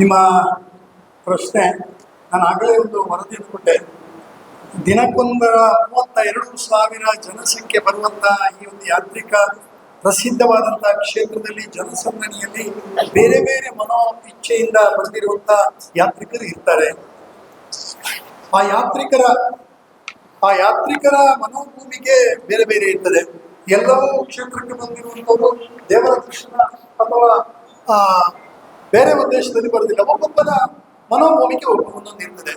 ನಿಮ್ಮ ಪ್ರಶ್ನೆ ನಾನು ಆಗಲೇ ಒಂದು ವರದಿ ಕೊಟ್ಟೆ. ದಿನಕ್ಕೊಂದರ ಮೂವತ್ತ ಎರಡು ಸಾವಿರ ಜನಸಂಖ್ಯೆ ಬರುವಂತಹ ಈ ಒಂದು ಯಾತ್ರಿಕ ಪ್ರಸಿದ್ಧವಾದಂತಹ ಕ್ಷೇತ್ರದಲ್ಲಿ ಜನಸಂದಣಿಯಲ್ಲಿ ಬೇರೆ ಬೇರೆ ಮನೋ ಇಚ್ಛೆಯಿಂದ ಬಂದಿರುವಂತ ಯಾತ್ರಿಕರು ಇರ್ತಾರೆ. ಆ ಯಾತ್ರಿಕರ ಆ ಯಾತ್ರಿಕರ ಮನೋಭೂಮಿಗೆ ಬೇರೆ ಬೇರೆ ಇರ್ತದೆ. ಎಲ್ಲವೂ ಕ್ಷೇತ್ರಕ್ಕೆ ಬಂದಿರುವಂಥವರು ದೇವರ ದರ್ಶನ ಅಥವಾ ಆ, ಬೇರೆ ಉದ್ದೇಶದಲ್ಲಿ ಬರೋದಿಲ್ಲ ಒಬ್ಬೊಬ್ಬನ ಮನೋಭೂಮಿಕೆ ಒಬ್ಬ ಒಂದೊಂದು ಇರ್ತದೆ.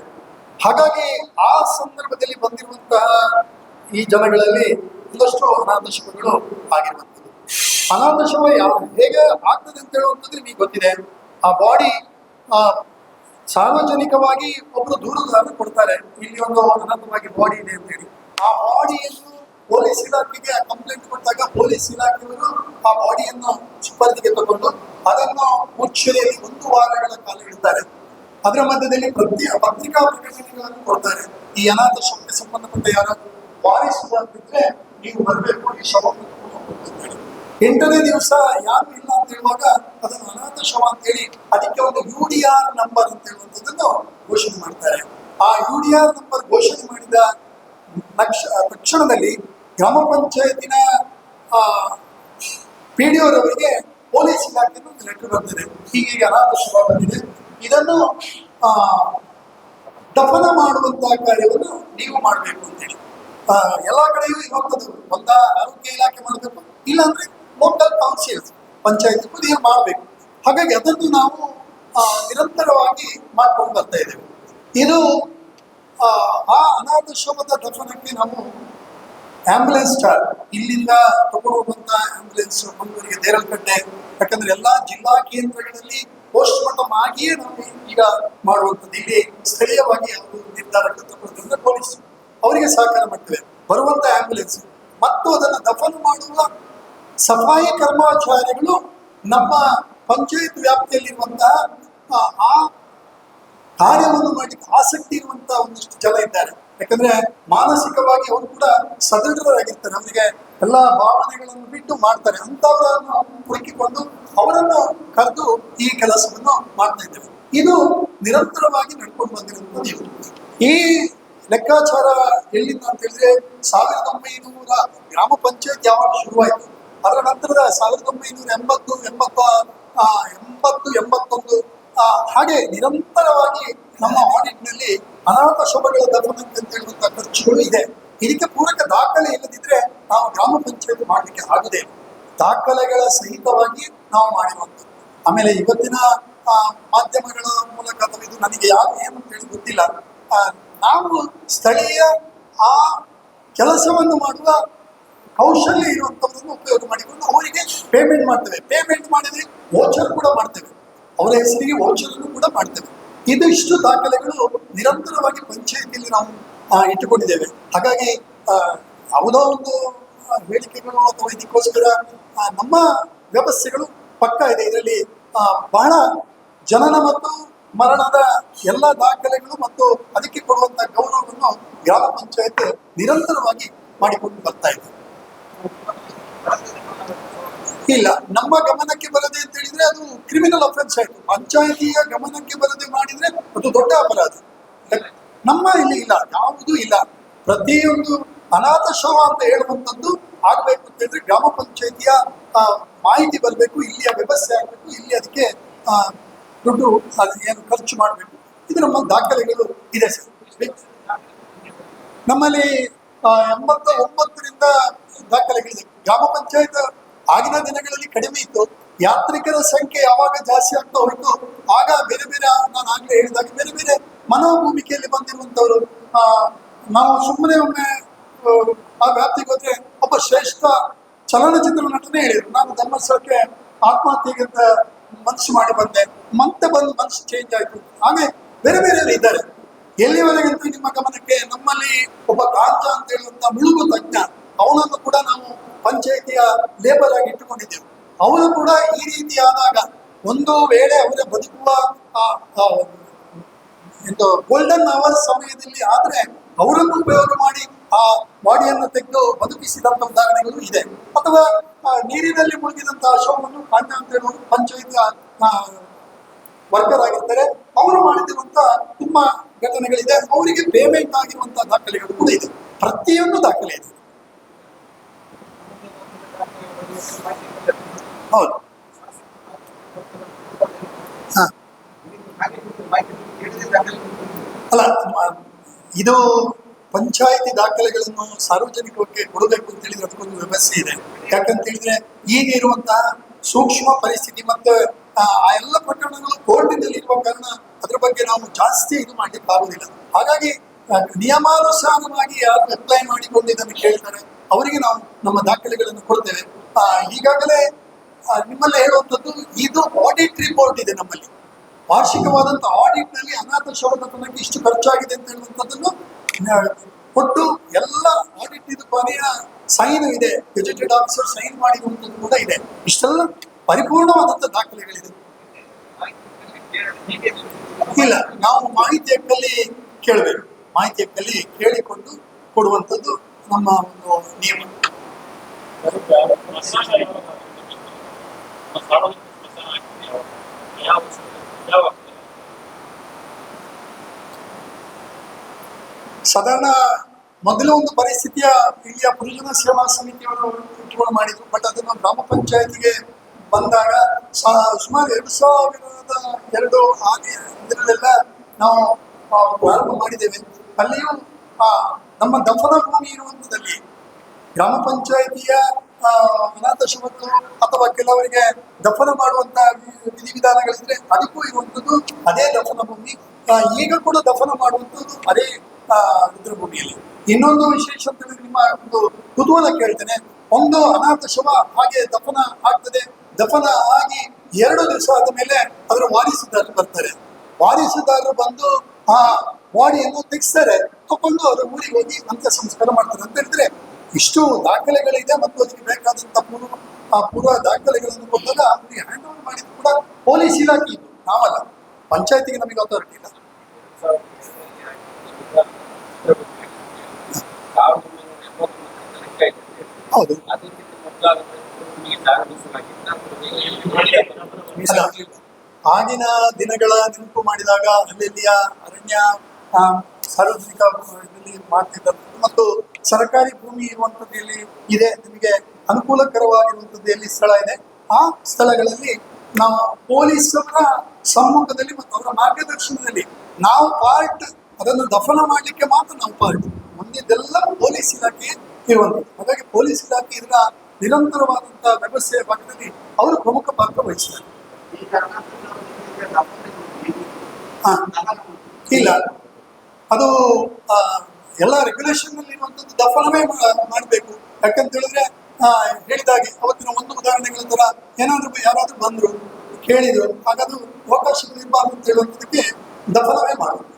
ಹಾಗಾಗಿ ಆ ಸಂದರ್ಭದಲ್ಲಿ ಬಂದಿರುವಂತಹ ಈ ಜನಗಳಲ್ಲಿ ಒಂದಷ್ಟು ಅನಾಥ ಶವಗಳು ಆಗಿರುವಂಥದ್ದು. ಅನಾಥ ಶವ ಯಾವ ಹೇಗೆ ಆಗ್ತದೆ ಅಂತ ಹೇಳುವಂಥದ್ದು ನಿಮಗೆ ಗೊತ್ತಿದೆ. ಆ ಬಾಡಿ, ಆ ಸಾರ್ವಜನಿಕವಾಗಿ ಒಬ್ರು ದೂರದಾರ ಕೊಡ್ತಾರೆ. ಇಲ್ಲಿ ಒಂದು ಅನಾಥವಾಗಿ ಬಾಡಿ ಇದೆ ಅಂತ ಹೇಳಿ ಆ ಬಾಡಿಯನ್ನು ಪೊಲೀಸ್ ಇಲಾಖೆಗೆ ಕಂಪ್ಲೇಂಟ್ ಕೊಟ್ಟಾಗ ಪೊಲೀಸ್ ಇಲಾಖೆಯವರು ಆ ಬಾಡಿಯನ್ನು ಸುಪರ್ದಿಗೆ ತಗೊಂಡು ಅದನ್ನು ಮುಚ್ಚರಿಯಲ್ಲಿ ಒಂದು ವಾರಗಳ ಕಾಲ ಇಡ್ತಾರೆ. ಅದರ ಮಧ್ಯದಲ್ಲಿ ಪ್ರತಿ ಪತ್ರಿಕಾ ಪ್ರಕಟಣೆಗಳನ್ನು ಕೊಡ್ತಾರೆ. ಈ ಅನಾಥ ಶವಕ್ಕೆ ಸಂಬಂಧಪಟ್ಟ ಯಾರಾದ್ರೂ ವಾರಿಸುವಾಗಿದ್ರೆ ನೀವು ಬರಬೇಕು, ಈ ಶವವನ್ನು ಎಂಟನೇ ದಿವಸ ಯಾರು ಇಲ್ಲ ಅಂತ ಹೇಳುವಾಗ ಅದನ್ನು ಅನಾಥ ಶವ ಅಂತ ಹೇಳಿ ಅದಕ್ಕೆ ಒಂದು ಯು ಡಿ ಆರ್ ನಂಬರ್ ಅಂತ ಹೇಳುವಂಥದ್ದನ್ನು ಘೋಷಣೆ ಮಾಡ್ತಾರೆ. ಆ ಯು ಡಿ ಆರ್ ನಂಬರ್ ಘೋಷಣೆ ಮಾಡಿದ ತಕ್ಷಣದಲ್ಲಿ ಗ್ರಾಮ ಪಂಚಾಯತಿನ ಪಿ ಡಿ ಅವರವರಿಗೆ ಪೊಲೀಸ್ ಇಲಾಖೆಯಿಂದ ಒಂದು ಲೆಟರ್ ಬಂದಿದೆ. ಹೀಗೆ ಅನಾಥ ಶವ ಬಂದಿದೆ. ಇದನ್ನು ದಫನ ಮಾಡುವಂತಹ ಕಾರ್ಯವನ್ನು ನೀವು ಮಾಡಬೇಕು ಅಂತೇಳಿ. ಎಲ್ಲಾ ಕಡೆಯೂ ಇರುವಂಥದ್ದು ಒಂದ ಆರೋಗ್ಯ ಇಲಾಖೆ ಮಾಡಬೇಕು. ಇಲ್ಲಾಂದ್ರೆ ಲೋಕಲ್ ಕೌನ್ಸಿಲ್ಸ್ ಪಂಚಾಯತ್ ನೀವು ಮಾಡಬೇಕು. ಹಾಗಾಗಿ ಅದನ್ನು ನಾವು ನಿರಂತರವಾಗಿ ಮಾಡ್ಕೊಂಡು ಬರ್ತಾ ಇದ್ದೇವೆ. ಇದು ಆ, ಆ ಅನಾಥ ಶವದ ದಫನಕ್ಕೆ ನಾವು ಆಂಬುಲೆನ್ಸ್ ಚಾರ್ಜ್ ಇಲ್ಲಿಂದ ತಗೊಂಡು ಹೋಗುವಂತ ಆಂಬುಲೆನ್ಸ್ ಮಂಗಳೂರಿಗೆ ದೇರಲ್ಕಟ್ಟೆ ಯಾಕಂದ್ರೆ ಎಲ್ಲಾ ಜಿಲ್ಲಾ ಕೇಂದ್ರಗಳಲ್ಲಿ ಪೋಸ್ಟ್ ಮಾರ್ಟಮ್ ಆಗಿಯೇ ನಾವು ಈಗ ಮಾಡುವಂಥದ್ದು. ಇಲ್ಲಿ ಸ್ಥಳೀಯವಾಗಿ ಅವರು ನಿರ್ಧಾರ ತಗೊಳ್ಳೋದ್ರಿಂದ ಪೊಲೀಸ್ ಅವರಿಗೆ ಸಹಕಾರ ಮಾಡ್ತೇವೆ. ಬರುವಂತ ಆಂಬುಲೆನ್ಸ್ ಮತ್ತು ಅದನ್ನು ದಫನ್ ಮಾಡುವ ಸಫಾಯಿ ಕರ್ಮಾಚಾರಿಗಳು ನಮ್ಮ ಪಂಚಾಯತ್ ವ್ಯಾಪ್ತಿಯಲ್ಲಿರುವಂತಹ ಆ ಕಾರ್ಯವನ್ನು ಮಾಡಿ ಆಸಕ್ತಿ ಇರುವಂತಹ ಒಂದಿಷ್ಟು ಜನ ಇದ್ದಾರೆ. ಯಾಕಂದ್ರೆ ಮಾನಸಿಕವಾಗಿ ಅವರು ಕೂಡ ಸದೃಢರಾಗಿರ್ತಾರೆ. ಅವರಿಗೆ ಎಲ್ಲ ಭಾವನೆಗಳನ್ನು ಬಿಟ್ಟು ಮಾಡ್ತಾರೆ. ಅಂತವರನ್ನು ಹುಡುಕಿಕೊಂಡು ಅವರನ್ನು ಕರೆದು ಈ ಕೆಲಸವನ್ನು ಮಾಡ್ತಾ ಇದ್ದೇವೆ. ಇದು ನಿರಂತರವಾಗಿ ನಡ್ಕೊಂಡು ಬಂದಿರುವಂಥದ್ದು ಈ ಲೆಕ್ಕಾಚಾರ ಎಲ್ಲಿಂದ ಅಂತ ಹೇಳಿದ್ರೆ ಸಾವಿರದ ಒಂಬೈನೂರ ಗ್ರಾಮ ಪಂಚಾಯತ್ ಯಾವಾಗ ಶುರುವಾಯಿತು? ಅದರ ನಂತರದ ಸಾವಿರದ ಒಂಬೈನೂರ ಎಂಬತ್ತು, ಎಂಬತ್ತ ಎಂಬತ್ತು, ಎಂಬತ್ತೊಂದು ಹಾಗೆ ನಿರಂತರವಾಗಿ ನಮ್ಮ ಆಡಿಟ್ನಲ್ಲಿ ಅನಾಥ ಶೋಭಗಳ ದಫನಕ್ಕೆ ಅಂತ ಹೇಳುವಂತಹ ಖರ್ಚುಗಳು ಇದೆ. ಇದಕ್ಕೆ ಪೂರಕ ದಾಖಲೆ ಇಲ್ಲದಿದ್ರೆ ನಾವು ಗ್ರಾಮ ಪಂಚಾಯತ್ ಮಾಡಲಿಕ್ಕೆ ಆಗದೆ ದಾಖಲೆಗಳ ಸಹಿತವಾಗಿ ನಾವು ಮಾಡಿರುವಂಥದ್ದು. ಆಮೇಲೆ ಇವತ್ತಿನ ಮಾಧ್ಯಮಗಳ ಮೂಲಕ ಅಥವಾ ಇದು ನನಗೆ ಯಾರು ಏನು ಅಂತ ಹೇಳಿ ಗೊತ್ತಿಲ್ಲ. ನಾವು ಸ್ಥಳೀಯ ಆ ಕೆಲಸವನ್ನು ಮಾಡುವ ಕೌಶಲ್ಯ ಇರುವಂಥದ್ದನ್ನು ಉಪಯೋಗ ಮಾಡಿಕೊಂಡು ಅವರಿಗೆ ಪೇಮೆಂಟ್ ಮಾಡ್ತೇವೆ. ಪೇಮೆಂಟ್ ಮಾಡಿದ್ರೆ ವೋಚರ್ ಕೂಡ ಮಾಡ್ತೇವೆ. ಅವರ ಹೆಸರಿಗೆ ವೌಚರನ್ನು ಕೂಡ ಮಾಡ್ತೇವೆ. ಇದಿಷ್ಟು ದಾಖಲೆಗಳು ನಿರಂತರವಾಗಿ ಪಂಚಾಯತಿಯಲ್ಲಿ ನಾವು ಇಟ್ಟುಕೊಂಡಿದ್ದೇವೆ. ಹಾಗಾಗಿ ಯಾವುದೋ ಒಂದು ಹೇಳಿಕೆಗಳು ಅಥವಾ ಇದಕ್ಕೋಸ್ಕರ ನಮ್ಮ ವ್ಯವಸ್ಥೆಗಳು ಪಕ್ಕ ಇದೆ. ಇದರಲ್ಲಿ ಬಹಳ ಜನನ ಮತ್ತು ಮರಣದ ಎಲ್ಲ ದಾಖಲೆಗಳು ಮತ್ತು ಅದಕ್ಕೆ ಕೊಡುವಂತ ಗೌರವವನ್ನು ಗ್ರಾಮ ಪಂಚಾಯತ್ ನಿರಂತರವಾಗಿ ಮಾಡಿಕೊಂಡು ಬರ್ತಾ ಇದೆ. ಇಲ್ಲ, ನಮ್ಮ ಗಮನಕ್ಕೆ ಬರದೆ ಅಂತ ಹೇಳಿದ್ರೆ ಅದು ಕ್ರಿಮಿನಲ್ ಅಫೆನ್ಸ್ ಆಯ್ತು. ಪಂಚಾಯತಿಯ ಗಮನಕ್ಕೆ ಬರದೆ ಮಾಡಿದ್ರೆ ಅದು ದೊಡ್ಡ ಅಪರಾಧ. ನಮ್ಮ ಇಲ್ಲಿ ಇಲ್ಲ, ಯಾವುದೂ ಇಲ್ಲ. ಪ್ರತಿಯೊಂದು ಅನಾಥ ಶವ ಅಂತ ಹೇಳುವಂಥದ್ದು ಆಗ್ಬೇಕು ಅಂತ ಹೇಳಿದ್ರೆ ಗ್ರಾಮ ಪಂಚಾಯತಿಯ ಮಾಹಿತಿ ಬರಬೇಕು, ಇಲ್ಲಿಯ ವ್ಯವಸ್ಥೆ ಆಗಬೇಕು, ಇಲ್ಲಿ ಅದಕ್ಕೆ ದುಡ್ಡು ಏನು ಖರ್ಚು ಮಾಡಬೇಕು. ಇದು ನಮ್ಮ ದಾಖಲೆಗಳು ಇದೆ ಸರ್. ನಮ್ಮಲ್ಲಿ ಎಂಬತ್ತ ಒಂಬತ್ತರಿಂದ ದಾಖಲೆಗಳಿದೆ. ಗ್ರಾಮ ಪಂಚಾಯತ್ ಆಗಿನ ದಿನಗಳಲ್ಲಿ ಕಡಿಮೆ ಇತ್ತು. ಯಾತ್ರಿಕರ ಸಂಖ್ಯೆ ಯಾವಾಗ ಜಾಸ್ತಿ ಆಗ್ತಾ ಹೊರಟು ಆಗ ಬೇರೆ ಬೇರೆ ನಾನು ಆಗ್ಲೇ ಹೇಳಿದಾಗ ಬೇರೆ ಬೇರೆ ಮನೋಭೂಮಿಕೆಯಲ್ಲಿ ಬಂದಿರುವಂತವರು ಆ, ನಾವು ಸುಮ್ಮನೆ ಒಮ್ಮೆ ಆ, ವ್ಯಾಪ್ತಿಗೆ ಹೋದ್ರೆ ಒಬ್ಬ ಶ್ರೇಷ್ಠ ಚಲನಚಿತ್ರ ನಟನೆ ಹೇಳಿದ್ರು. ನಾನು ಧರ್ಮಸ್ಥಳಕ್ಕೆ ಆತ್ಮಹತ್ಯೆಗೆ ಅಂತ ಮನಸ್ಸು ಮಾಡಿ ಬಂದೆ. ಮತ್ತೆ ಬಂದು ಮನಸ್ಸು ಚೇಂಜ್ ಆಯ್ತು. ಹಾಗೆ ಬೇರೆ ಬೇರೆ ಇದ್ದಾರೆ. ಎಲ್ಲಿವರೆಗಂತೂ ನಿಮ್ಮ ಗಮನಕ್ಕೆ ನಮ್ಮಲ್ಲಿ ಒಬ್ಬ ಕಾಂತ ಅಂತ ಹೇಳುವಂತ ಮುಳುಗು ತಜ್ಞ ಅವನನ್ನು ಕೂಡ ನಾವು ಪಂಚಾಯಿತಿಯ ಲೇಬರ್ ಆಗಿ ಇಟ್ಟುಕೊಂಡಿದ್ದೆವು. ಅವನು ಕೂಡ ಈ ರೀತಿಯಾದಾಗ ಒಂದು ವೇಳೆ ಅವರ ಬದುಕುವ ಎಂದು ಗೋಲ್ಡನ್ ಅವರ್ ಸಮಯದಲ್ಲಿ ಆದ್ರೆ ಅವರನ್ನು ಉಪಯೋಗ ಮಾಡಿ ಆ ಬಾಡಿಯನ್ನು ತೆಗೆದು ಬದುಕಿಸಿದಂತ ಉದಾಹರಣೆಗಳು ಇದೆ. ಅಥವಾ ನೀರಿನಲ್ಲಿ ಮುಳುಗಿದಂತಹ ಶವವನ್ನು ಕಾಂಡ ಅಂತ ಹೇಳುವ ಪಂಚಾಯಿತಿಯ ವರ್ಕರ್ ಆಗಿರ್ತಾರೆ. ಅವರು ಮಾಡಿದಿರುವಂತ ತುಂಬಾ ಘಟನೆಗಳಿದೆ. ಅವರಿಗೆ ಪೇಮೆಂಟ್ ಆಗಿರುವಂತಹ ದಾಖಲೆಗಳು ಕೂಡ ಇದೆ. ಪ್ರತಿಯೊಂದು ದಾಖಲೆ ಇದೆ. ಹೌದು. ಹಾ. ಅಲ್ಲ, ಇದು ಪಂಚಾಯಿತಿ ದಾಖಲೆಗಳನ್ನು ಸಾರ್ವಜನಿಕರಿಗೆ ಕೊಡಬೇಕು ಅಂತ ಹೇಳಿದ್ರೆ ಅದಕ್ಕೊಂದು ವ್ಯವಸ್ಥೆ ಇದೆ. ಯಾಕಂತ ಹೇಳಿದ್ರೆ ಈಗ ಇರುವಂತಹ ಸೂಕ್ಷ್ಮ ಪರಿಸ್ಥಿತಿ ಮತ್ತೆ, ಆ ಎಲ್ಲ ಪ್ರಕರಣಗಳು ಕೋರ್ಟಿನಲ್ಲಿ ಇರುವ ಕಾರಣ ಅದ್ರ ಬಗ್ಗೆ ನಾವು ಜಾಸ್ತಿ ಇದು ಮಾಡ್ಲಿಕ್ಕೆ ಆಗುದಿಲ್ಲ. ಹಾಗಾಗಿ ನಿಯಮಾನುಸಾರವಾಗಿ ಯಾರು ಅಪ್ಲೈ ಮಾಡಿಕೊಂಡು ಇದನ್ನು ಕೇಳ್ತಾರೆ, ಅವರಿಗೆ ನಾವು ನಮ್ಮ ದಾಖಲೆಗಳನ್ನು ಕೊಡ್ತೇವೆ. ಈಗಾಗಲೇ ನಿಮ್ಮಲ್ಲೇ ಹೇಳುವಂಥದ್ದು, ಇದು ಆಡಿಟ್ ರಿಪೋರ್ಟ್ ಇದೆ ನಮ್ಮಲ್ಲಿ. ವಾರ್ಷಿಕವಾದಂತಹ ಆಡಿಟ್ನಲ್ಲಿ ಅನಾಥ ಶೋಧನಕ್ಕೆ ಇಷ್ಟು ಖರ್ಚಾಗಿದೆ ಅಂತ ಹೇಳುವಂಥದ್ದನ್ನು ಕೊಟ್ಟು ಎಲ್ಲ ಆಡಿಟ್ ಇದು ಕೊನೆಯ ಸೈನ್ ಇದೆ. ಗೆಜೆಟೆಡ್ ಆಫೀಸರ್ ಸೈನ್ ಮಾಡಿರುವಂಥದ್ದು ಕೂಡ ಇದೆ. ಇಷ್ಟೆಲ್ಲ ಪರಿಪೂರ್ಣವಾದಂಥ ದಾಖಲೆಗಳಿದೆ. ಇಲ್ಲ, ನಾವು ಮಾಹಿತಿ ಹಕ್ಕಲ್ಲಿ ಕೇಳಬೇಕು. ಮಾಹಿತಿ ಹಕ್ಕಲ್ಲಿ ಕೇಳಿಕೊಂಡು ಕೊಡುವಂಥದ್ದು ನಮ್ಮ ಒಂದು ನಿಯಮ. ಸಾಧಾರಣ ಮೊದಲ ಒಂದು ಪರಿಸ್ಥಿತಿಯ ಇಲ್ಲಿಯ ಪುರುಜನ ಸೇವಾ ಸಮಿತಿಯವರು ಇಟ್ಕೊಂಡು ಮಾಡಿದ್ರು. ಬಟ್ ಅದನ್ನು ಗ್ರಾಮ ಪಂಚಾಯತಿಗೆ ಬಂದಾಗ ಸುಮಾರು ಎರಡು ಸಾವಿರದ ಎರಡು ಆದಿ ಇದರಲ್ಲೆಲ್ಲ ನಾವು ಪ್ರಾರಂಭ ಮಾಡಿದ್ದೇವೆ. ಅಲ್ಲಿಯೂ ನಮ್ಮ ದಫನ ಭೂಮಿ ಇರುವಂಥದ್ದಲ್ಲಿ ಗ್ರಾಮ ಪಂಚಾಯಿತಿಯ ಆ, ಅನಾಥ ಶವಗಳು ಅಥವಾ ಕೆಲವರಿಗೆ ದಫನ ಮಾಡುವಂತ ವಿಧಿವಿಧಾನಗಳಿದ್ರೆ ಅದಕ್ಕೂ ಇರುವಂಥದ್ದು ಅದೇ ದಫನ ಭೂಮಿ. ಈಗ ಕೂಡ ದಫನ ಮಾಡುವಂಥದ್ದು ಅದೇ ರುದ್ರಭೂಮಿಯಲ್ಲಿ. ಇನ್ನೊಂದು ವಿಶೇಷ ಅಂತ ನಿಮ್ಮ ಒಂದು ಕುತೂಹಲ ಕೇಳ್ತೇನೆ. ಒಂದು ಅನಾಥ ಶವ ಹಾಗೆ ದಫನ ಆಗ್ತದೆ. ದಫನ ಆಗಿ ಎರಡು ದಿವಸ ಆದ ಮೇಲೆ ಅದರ ವಾರಿಸುದಾರರು ಬರ್ತಾರೆ. ವಾರಿಸುದಾರರು ಬಂದು ಆ ಬಾಡಿಯನ್ನು ತೆಗಿಸ್ತಾರೆ. ತಗೊಂಡು ಅವರ ಊರಿಗೆ ಹೋಗಿ ಅಂತ್ಯ ಸಂಸ್ಕಾರ ಮಾಡ್ತಾರೆ. ಅಂತ ಹೇಳಿದ್ರೆ ಇಷ್ಟು ದಾಖಲೆಗಳಿದೆ ಮತ್ತು ಅದಕ್ಕೆ ಬೇಕಾದಂತ ಪೂರ್ವ ಆ ಪೂರ್ವ ದಾಖಲೆಗಳನ್ನು ಕೊಟ್ಟಾಗ ಅವರಿಗೆ ಹ್ಯಾಂಡ್ ಓವರ್ ಮಾಡಿದ್ರು ಕೂಡ ಪೊಲೀಸ್ ಇಲಾಖೆ ಇತ್ತು ನಾವಲ್ಲ. ಪಂಚಾಯತಿಗೆ ನಮಗೆ ಅಥಾರಿಟಿ ಇಲ್ಲ. ಹೌದು. ಅಲ್ಲ, ಆಗಿನ ದಿನಗಳ ನೆನಪು ಮಾಡಿದಾಗ ಅಲ್ಲಿಯ ಅರಣ್ಯ ಸಾರ್ವಜನಿಕ ಮಾಡ್ತಿದ್ದರು ಮತ್ತು ಸರ್ಕಾರಿ ಭೂಮಿ ಇರುವಂಥದ್ದು ಇಲ್ಲಿ ಇದೆ, ನಿಮಗೆ ಅನುಕೂಲಕರವಾಗಿರುವಂತದ್ದು ಎಲ್ಲಿ ಸ್ಥಳ ಇದೆ. ಆ ಸ್ಥಳಗಳಲ್ಲಿ ನಾವು ಪೊಲೀಸರ ಸಮ್ಮುಖದಲ್ಲಿ ಮತ್ತು ಅವರ ಮಾರ್ಗದರ್ಶನದಲ್ಲಿ ನಾವು ಪಾರ್ಟ್ ಅದನ್ನು ದಫನ ಮಾಡಲಿಕ್ಕೆ ಮಾತ್ರ ನಾವು ಪಾರ್ಟ್. ಮುಂದಿದ್ದೆಲ್ಲ ಪೊಲೀಸ್ ಇಲಾಖೆ ಇರುವಂಥದ್ದು. ಹಾಗಾಗಿ ಪೊಲೀಸ್ ಇಲಾಖೆ ಇದರ ನಿರಂತರವಾದಂತಹ ವ್ಯವಸ್ಥೆಯ ಭಾಗದಲ್ಲಿ ಅವರು ಪ್ರಮುಖ ಪಾತ್ರ ವಹಿಸಿದ್ದಾರೆ. ಇಲ್ಲ. ಅದು ಎಲ್ಲ ರೆಗ್ಯುಲೇಷನ್ ಇರುವಂತದ್ದು ದಫನವೇ ಮಾಡಬೇಕು. ಯಾಕಂತ ಹೇಳಿದ್ರೆ ಹೇಳಿದಾಗೆ ಅವತ್ತಿನ ಒಂದು ಉದಾಹರಣೆಗಳ ತರ ಏನಾದ್ರು ಯಾರಾದ್ರೂ ಬಂದ್ರು, ಕೇಳಿದ್ರು, ಹಾಗಾದ್ರೂ ಅವಕಾಶ ಇರಬಾರ್ದು ಅಂತ ಹೇಳುವಂಥದ್ದಕ್ಕೆ ದಫನವೇ ಮಾಡಬೇಕು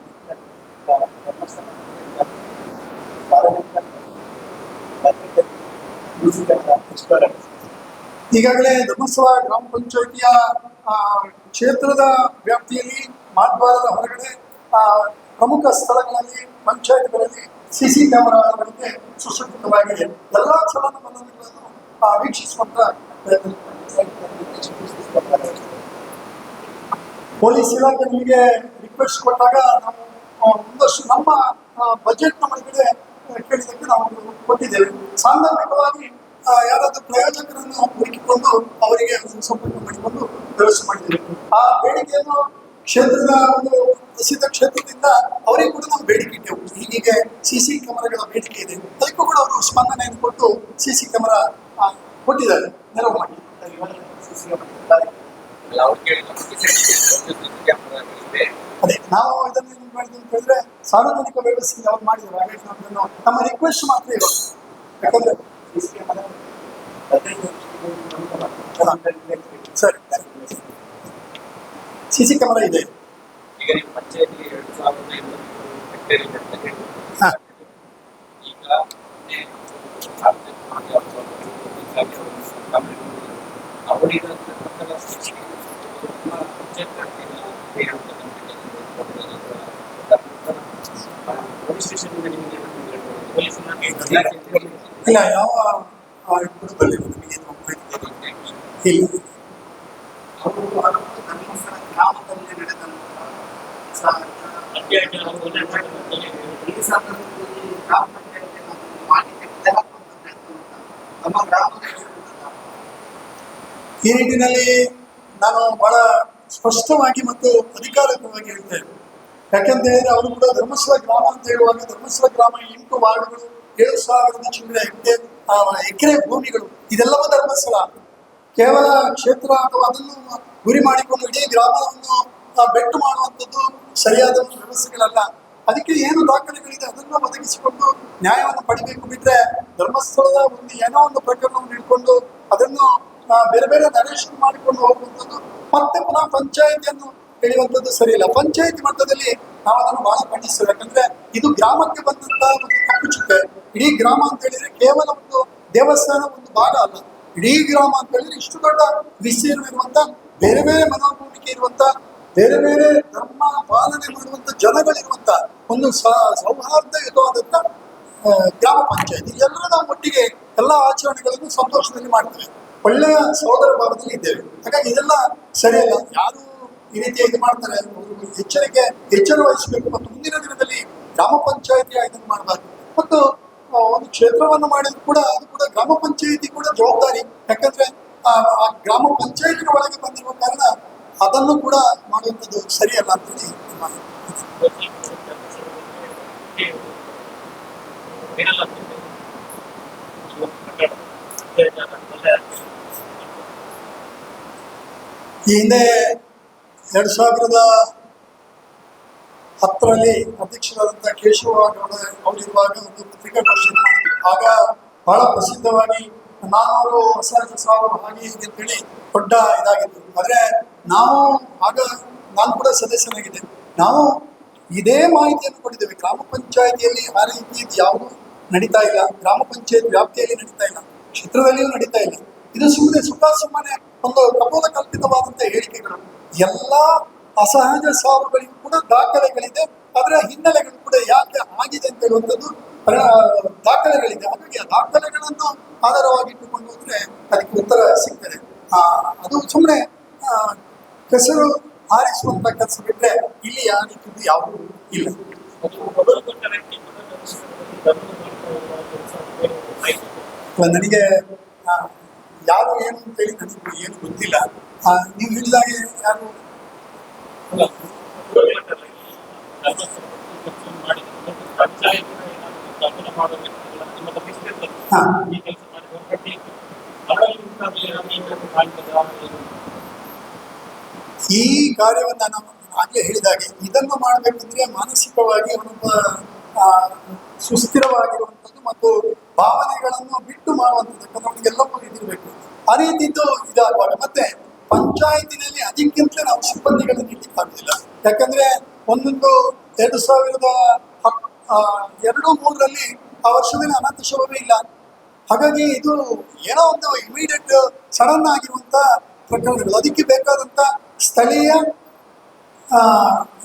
ಈಗಾಗಲೇ ಧರ್ಮಸ್ಥಳ ಗ್ರಾಮ ಪಂಚಾಯಿತಿಯ ಕ್ಷೇತ್ರದ ವ್ಯಾಪ್ತಿಯಲ್ಲಿ ಮಾಡಬಾರದ ಹೊರಗಡೆ ಪ್ರಮುಖ ಸ್ಥಳಗಳಲ್ಲಿ, ಪಂಚಾಯತ್ಗಳಲ್ಲಿ ಸಿಸಿ ಕ್ಯಾಮೆರಾ ಅಳವಡಿಕೆ ಸುಸಜ್ಜಿತವಾಗಿದೆ. ಎಲ್ಲಾ ಚಲನವಲನಗಳನ್ನು ವೀಕ್ಷಿಸುವಂತ ಪೊಲೀಸ್ ಇಲಾಖೆ ನಿಮಗೆ ರಿಕ್ವೆಸ್ಟ್ ಕೊಟ್ಟಾಗ ನಾವು ಒಂದಷ್ಟು ನಮ್ಮ ಬಜೆಟ್ ಒಳಗಡೆ ಆ, ಕೇಳಿದ್ದಕ್ಕೆ ನಾವು ಕೊಟ್ಟಿದ್ದೇವೆ. ಸಾಂದರ್ಭಿಕವಾಗಿ ಯಾರಾದ್ರೂ ಪ್ರಯೋಜಕರನ್ನು ಹುಡುಕಿಕೊಂಡು ಅವರಿಗೆ ಸಂಪರ್ಕ ಮಾಡಿಕೊಂಡು ವ್ಯವಸ್ಥೆ ಮಾಡಿದ್ದೇವೆ. ಆ ಬೇಡಿಕೆಯನ್ನು ಕ್ಷೇತ್ರದ ಒಂದು ಪ್ರಸಿದ್ಧ ಕ್ಷೇತ್ರದಿಂದ ಅವರಿಗೆ ಕೂಡ ನಾವು ಬೇಡಿಕೆ ಹೀಗೆ ಸಿ ಸಿ ಕ್ಯಾಮರಾಗಳ ಬೇಡಿಕೆ ಇದೆ. ಅದಕ್ಕೂ ಕೂಡ ಅವರು ಸ್ಪಂದನೆಯನ್ನು ಕೊಟ್ಟು ಸಿ ಸಿ ಕ್ಯಾಮರಾ ಕೊಟ್ಟಿದ್ದಾರೆ. ನೆರವು ಮಾಡಿ. ಅದೇ ನಾವು ಇದನ್ನು ಏನು ಮಾಡಿದ್ವಿ ಅಂತ ಹೇಳಿದ್ರೆ ಸಾರ್ವಜನಿಕ ವ್ಯವಸ್ಥೆ ಅವ್ರು ಮಾಡಿದ್ರು ಅದನ್ನು ನಮ್ಮ ರಿಕ್ವೆಸ್ಟ್ ಮಾತ್ರ ಇರೋದು. ಯಾಕಂದ್ರೆ ಸರಿ ಸಿ ಸಿ ಕ್ಯಾಮರಾ ಇದೆ. ಈಗ ನಿಮ್ಮ ಪಂಚಾಯತಿ ಎರಡು ಸಾವಿರದ ಎಂಬತ್ತು ಹೆಕ್ಟೇರ್ ಇದೆ ಅಂತ ಹೇಳಿದ್ರು. ಹಾ. ಈಗ ಅದೇ ಸಾರ್ವಜನಿಕವಾಗಿ ಅಥವಾ ಹೀಗಾಗಿ ಅವರು ಕಂಪ್ಲೇಂಟ್ ಮಾಡಿದ್ರು. ಅವರಿಗೆ ಅಂತಕ್ಕಂಥ ಶಿಕ್ಷೆ ನಮ್ಮ ಪಂಚಾಯತ್ ವ್ಯಾಪ್ತಿಯಲ್ಲಿ ಬೇರೆ ಪೊಲೀಸ್ ಸ್ಟೇಷನ್ನಿಂದ ನಿಮಗೆ ಏನಾದ್ರು ಪೊಲೀಸ್ ಇಲಾಖೆ ಇಲಾಖೆ ಅಂತ ಹೇಳಿ ಇಲ್ಲ ಯಾವ ಆ, ಕುಟುಂಬದಲ್ಲಿ ನಮಗೆ ಮಾಹಿತಿ ಇಲ್ಲ ಈ ನಿಟ್ಟಿನಲ್ಲಿ ನಾನು ಬಹಳ ಸ್ಪಷ್ಟವಾಗಿ ಮತ್ತು ಅಧಿಕಾರಿಕವಾಗಿ ಹೇಳ್ತೇನೆ. ಯಾಕೆಂತ ಹೇಳಿದ್ರೆ ಅವರು ಕೂಡ ಧರ್ಮಸ್ಥಳ ಗ್ರಾಮ ಅಂತ ಹೇಳುವಾಗ ಧರ್ಮಸ್ಥಳ ಗ್ರಾಮ ಎಂಟು ವಾರ್ಡ್ಗಳು, ಏಳು ಸಾವಿರದ ಚಿಲ್ಲರೆ ಹೆಕ್ಟೇರ್ ಎಕರೆ ಭೂಮಿಗಳು, ಇದೆಲ್ಲವೂ ಧರ್ಮಸ್ಥಳ. ಕೇವಲ ಕ್ಷೇತ್ರ ಅಥವಾ ಅದನ್ನು ಗುರಿ ಮಾಡಿಕೊಂಡು ಇಡೀ ಗ್ರಾಮವನ್ನು ಬೆಟ್ಟು ಮಾಡುವಂಥದ್ದು ಸರಿಯಾದ ವ್ಯವಸ್ಥೆಗಳಲ್ಲ. ಅದಕ್ಕೆ ಏನು ದಾಖಲೆಗಳಿದೆ ಅದನ್ನು ಒದಗಿಸಿಕೊಂಡು ನ್ಯಾಯವನ್ನು ಪಡಿಬೇಕು ಬಿಟ್ರೆ ಧರ್ಮಸ್ಥಳದ ಒಂದು ಏನೋ ಒಂದು ಪ್ರಕರಣವನ್ನು ಹಿಡ್ಕೊಂಡು ಅದನ್ನು ಬೇರೆ ಬೇರೆ ನರೇಷನ್ ಮಾಡಿಕೊಂಡು ಹೋಗುವಂಥದ್ದು ಮತ್ತೆ ಪುನಃ ಪಂಚಾಯಿತಿಯನ್ನು ಎಳೆಯುವಂಥದ್ದು ಸರಿಯಿಲ್ಲ. ಪಂಚಾಯಿತಿ ಮಟ್ಟದಲ್ಲಿ ನಾವು ಅದನ್ನು ಬಹಳ ಖಂಡಿಸ್ತೇವೆ ಯಾಕಂದ್ರೆ ಇದು ಗ್ರಾಮಕ್ಕೆ ಬಂದಂತ ಒಂದು ಕಪ್ಪು ಚುಕ್ಕೆ ಇಡೀ ಗ್ರಾಮ ಅಂತ ಹೇಳಿದ್ರೆ ಕೇವಲ ಒಂದು ದೇವಸ್ಥಾನ ಒಂದು ಭಾಗ ಅಲ್ಲ. ಇಡೀ ಗ್ರಾಮ ಅಂತ ಹೇಳಿದ್ರೆ ಇಷ್ಟು ದೊಡ್ಡ ವಿಸ್ತೀರ್ಣ ಇರುವಂತ ಬೇರೆ ಬೇರೆ ಮನೋಭೂಮಿಕೆ ಇರುವಂತ ಬೇರೆ ಬೇರೆ ಧರ್ಮ ಪಾಲನೆ ಮಾಡುವಂತ ಜನಗಳಿರುವಂತ ಒಂದು ಸೌಹಾರ್ದಯುತವಾದಂತ ಗ್ರಾಮ ಪಂಚಾಯತಿ. ಎಲ್ಲರೂ ನಾವು ಒಟ್ಟಿಗೆ ಎಲ್ಲ ಆಚರಣೆಗಳನ್ನು ಸಂತೋಷದಲ್ಲಿ ಮಾಡ್ತೇವೆ. ಒಳ್ಳೆಯ ಸಹೋದರ ಭಾವದಲ್ಲಿ ಇದ್ದೇವೆ. ಹಾಗಾಗಿ ಇದೆಲ್ಲ ಸರಿಯಲ್ಲ ಯಾರು ಈ ರೀತಿ ಇದು ಮಾಡ್ತಾರೆ ಎಚ್ಚರಿಕೆ, ಎಚ್ಚರ ವಹಿಸಬೇಕು. ಮತ್ತು ಮುಂದಿನ ದಿನದಲ್ಲಿ ಗ್ರಾಮ ಪಂಚಾಯತಿ ಇದನ್ನು ಮಾಡಬಾರ್ದು. ಮತ್ತು ಒಂದು ಕ್ಷೇತ್ರವನ್ನು ಮಾಡಿದ್ರು ಕೂಡ ಅದು ಕೂಡ ಗ್ರಾಮ ಪಂಚಾಯತಿ ಕೂಡ ಜವಾಬ್ದಾರಿ. ಯಾಕಂದ್ರೆ ಆ ಗ್ರಾಮ ಪಂಚಾಯತಿನ ಒಳಗೆ ಬಂದಿರುವ ಕಾರಣ ಅದನ್ನು ಕೂಡ ಮಾಡುವಂಥದ್ದು ಸರಿಯಲ್ಲ ಅಂತೇಳಿ ಈ ಹಿಂದೆ ಎರಡ್ ಸಾವಿರದ ಹತ್ತರಲ್ಲಿ ಅಧ್ಯಕ್ಷರಾದಂತಹ ಕೇಶವ ಅವರಿರುವಾಗ ಒಂದು ಪತ್ರಿಕಾಗೋಷ್ಠಿ ಆಗ ಬಹಳ ಪ್ರಸಿದ್ಧವಾಗಿ ನಾನೂರು ಹೊಸ ಸಾವಿರ ಹಾಗೆ ಹೀಗೆ ಅಂತೇಳಿ ದೊಡ್ಡ ಇದಾಗಿತ್ತು. ಆದರೆ ನಾವು ಆಗ ನಾನು ಕೂಡ ಸದಸ್ಯನಾಗಿದ್ದೆ. ನಾವು ಇದೇ ಮಾಹಿತಿಯನ್ನು ಕೊಟ್ಟಿದ್ದೇವೆ. ಗ್ರಾಮ ಪಂಚಾಯಿತಿಯಲ್ಲಿ ಆ ರೀತಿಯದ್ದು ಯಾವುದು ನಡೀತಾ ಇಲ್ಲ. ಗ್ರಾಮ ಪಂಚಾಯತ್ ವ್ಯಾಪ್ತಿಯಲ್ಲಿ ನಡೀತಾ ಇಲ್ಲ. ಕ್ಷೇತ್ರದಲ್ಲಿಯೂ ನಡೀತಾ ಇಲ್ಲ. ಇದು ಸುಮ್ಮನೆ ಸುಖ ಸುಮ್ಮನೆ ಒಂದು ಕಪೋಲ ಕಲ್ಪಿತವಾದಂತ ಹೇಳಿಕೆಗಳು. ಎಲ್ಲ ಅಸಹಜ ಸಾವುಗಳಿಗೂ ಕೂಡ ದಾಖಲೆಗಳಿದೆ. ಅದರ ಹಿನ್ನೆಲೆಗಳು ಕೂಡ ಯಾಕೆ ಆಗಿದೆ ಅಂತ ಹೇಳುವಂಥದ್ದು ದಾಖಲೆಗಳಿದೆ. ಹಾಗಾಗಿ ಆ ದಾಖಲೆಗಳನ್ನು ಆಧಾರವಾಗಿಟ್ಟುಕೊಂಡು ಹೋದ್ರೆ ಅದಕ್ಕೆ ಉತ್ತರ ಸಿಗ್ತದೆ. ಅದು ಸುಮ್ಮನೆ ಹೆಸರು ಆರಿಸುವಂತ ಕೆಲಸ ಬಿಟ್ರೆ ಇಲ್ಲಿ ಯಾರಿಗೂ ಯಾವುದೂ ಇಲ್ಲ. ನನಗೆ ಯಾರು ಏನು ಅಂತ ಹೇಳಿ ನನಗೆ ಏನು ಗೊತ್ತಿಲ್ಲ. ಆ, ನೀವು ಹೇಳಿದಾಗೆ ಯಾರು ಹಾ. ಈ ಕಾರ್ಯವನ್ನು ನಾವು ಆಗ್ಲೇ ಹೇಳಿದಾಗೆ ಇದನ್ನು ಮಾಡಬೇಕಂದ್ರೆ ಮಾನಸಿಕವಾಗಿ ಅವನೊಬ್ಬ ಸುಸ್ಥಿರವಾಗಿರುವಂಥದ್ದು ಮತ್ತು ಭಾವನೆಗಳನ್ನು ಬಿಟ್ಟು ಮಾಡುವಂಥದ್ದು ಯಾಕಂದ್ರೆ ಅವನಿಗೆಲ್ಲವೂ ಇದಿರಬೇಕು. ಆ ರೀತಿದ್ದು ಇದಾಗುವಾಗ ಮತ್ತೆ ಪಂಚಾಯತಿನಲ್ಲಿ ಅದಕ್ಕಿಂತ ನಾವು ಸಿಬ್ಬಂದಿಗಳನ್ನು ಇಡ್ಲಿಕ್ಕೆ ಆಗುದಿಲ್ಲ ಯಾಕಂದ್ರೆ ಒಂದೊಂದು ಎರಡು ಸಾವಿರದ ಹತ್- ಎರಡು ಮೂರರಲ್ಲಿ ಆ ವರ್ಷದಲ್ಲಿ ಅನಂತ ಶವವೇ ಇಲ್ಲ. ಹಾಗಾಗಿ ಇದು ಏನೋ ಒಂದು ಇಮಿಡಿಯೇಟ್ ಸಡನ್ ಆಗಿರುವಂತ ಪ್ರಕರಣಗಳು ಅದಕ್ಕೆ ಬೇಕಾದಂತ ಸ್ಥಳೀಯ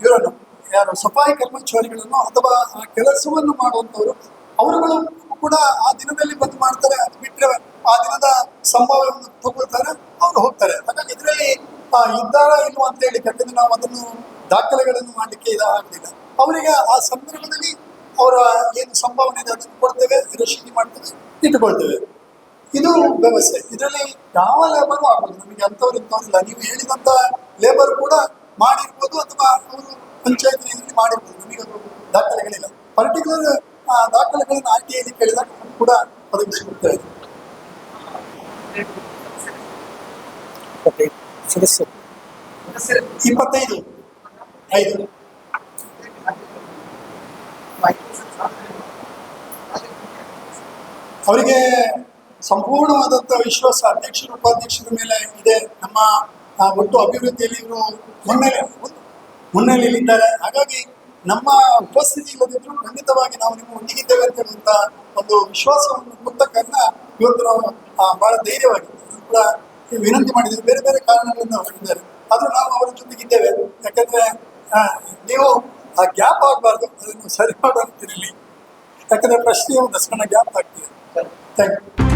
ಇವರನ್ನು, ಯಾರು ಸಫಾಯಿ ಕರ್ಮಚಾರಿಗಳನ್ನು ಅಥವಾ ಆ ಕೆಲಸವನ್ನು ಮಾಡುವಂಥವರು ಅವರುಗಳು ಕೂಡ ಆ ದಿನದಲ್ಲಿ ಬಂದು ಮಾಡ್ತಾರೆ. ಅದು ಬಿಟ್ಟರೆ ಆ ದಿನದ ಸಂಭಾವನೆಯನ್ನು ತಗೊಳ್ತಾರೆ. ಅವರು ಹೋಗ್ತಾರೆ. ಹಾಗಾಗಿ ಇದರಲ್ಲಿ ಇದ್ದಾರಾ ಇಲ್ವಾ ಅಂತ ಹೇಳಿ ಯಾಕಂದ್ರೆ ನಾವು ಅದನ್ನು ದಾಖಲೆಗಳನ್ನು ಮಾಡಲಿಕ್ಕೆ ಇದಾಗಲಿಲ್ಲ ಅವರಿಗೆ ಆ ಸಂದರ್ಭದಲ್ಲಿ ಅವರ ಏನು ಸಂಭಾವನೆ ಇದೆ ಅದನ್ನು ಕೊಡ್ತೇವೆ, ರಶೀದಿ ಮಾಡ್ತೇವೆ, ಇಟ್ಟುಕೊಳ್ತೇವೆ. ಇದು ವ್ಯವಸ್ಥೆ. ಇದರಲ್ಲಿ ಯಾವ ಲೇಬರು ಆಗ್ಬೋದು ನಮಗೆ ಅಂಥವ್ರು ಇಂಥವ್ರಿಲ್ಲ ನೀವು ಹೇಳಿದಂತ ಲೇಬರ್ ಕೂಡ ಮಾಡಿರ್ಬೋದು ಅಥವಾ ಅವರು ಪಂಚಾಯತ್ ಮಾಡಿರ್ಬೋದು. ನಮಗೆ ಅದು ದಾಖಲೆಗಳಿಲ್ಲ ಪರ್ಟಿಕ್ಯುಲರ್ ದಾಖಲೆಗಳನ್ನು ಆರ್ ಟಿ ಐಲಿ ಕೇಳಿದಾಗ ಕೂಡ ಒದಗಿಸಿಕೊಡ್ತಾ ಇದೆ. ಇಪ್ಪತ್ತೈದು. ಐದು. ಅವರಿಗೆ ಸಂಪೂರ್ಣವಾದಂಥ ವಿಶ್ವಾಸ ಅಧ್ಯಕ್ಷರು, ಉಪಾಧ್ಯಕ್ಷರ ಮೇಲೆ ಇದೆ ನಮ್ಮ ಒಟ್ಟು ಅಭಿವೃದ್ಧಿಯಲ್ಲಿ ಇವರು ಮುನ್ನೆಲೆ, ಮುನ್ನೆಲೆಯಲ್ಲಿದ್ದಾರೆ. ಹಾಗಾಗಿ ನಮ್ಮ ಉಪಸ್ಥಿತಿ ಇಲ್ಲದಿದ್ರು ಖಂಡಿತವಾಗಿ ನಾವು ನಿಮ್ಮ ಒಟ್ಟಿಗಿದ್ದೇವೆ ಅಂತ ಒಂದು ವಿಶ್ವಾಸವನ್ನು ಕೊಟ್ಟ ಇವತ್ತು ನಾವು ಬಹಳ ಧೈರ್ಯವಾಗಿ ಇದು ಕೂಡ ವಿನಂತಿ ಮಾಡಿದ್ದೇವೆ ಬೇರೆ ಬೇರೆ ಕಾರಣಗಳಿಂದ ಹೊರಟಿದ್ದಾರೆ ಆದ್ರೂ ನಾವು ಅವರ ಜೊತೆಗಿದ್ದೇವೆ ಯಾಕಂದ್ರೆ ನೀವು ಆ ಗ್ಯಾಪ್ ಆಗಬಾರ್ದು. ಅದನ್ನು ಸರಿ ಮಾಡೋಂತಿರಲಿ ಯಾಕಂದ್ರೆ ಪ್ರಶ್ನೆಯ ಒಂದು ಸಣ್ಣ ಗ್ಯಾಪ್ ಆಗ್ತಿದೆ. Thank you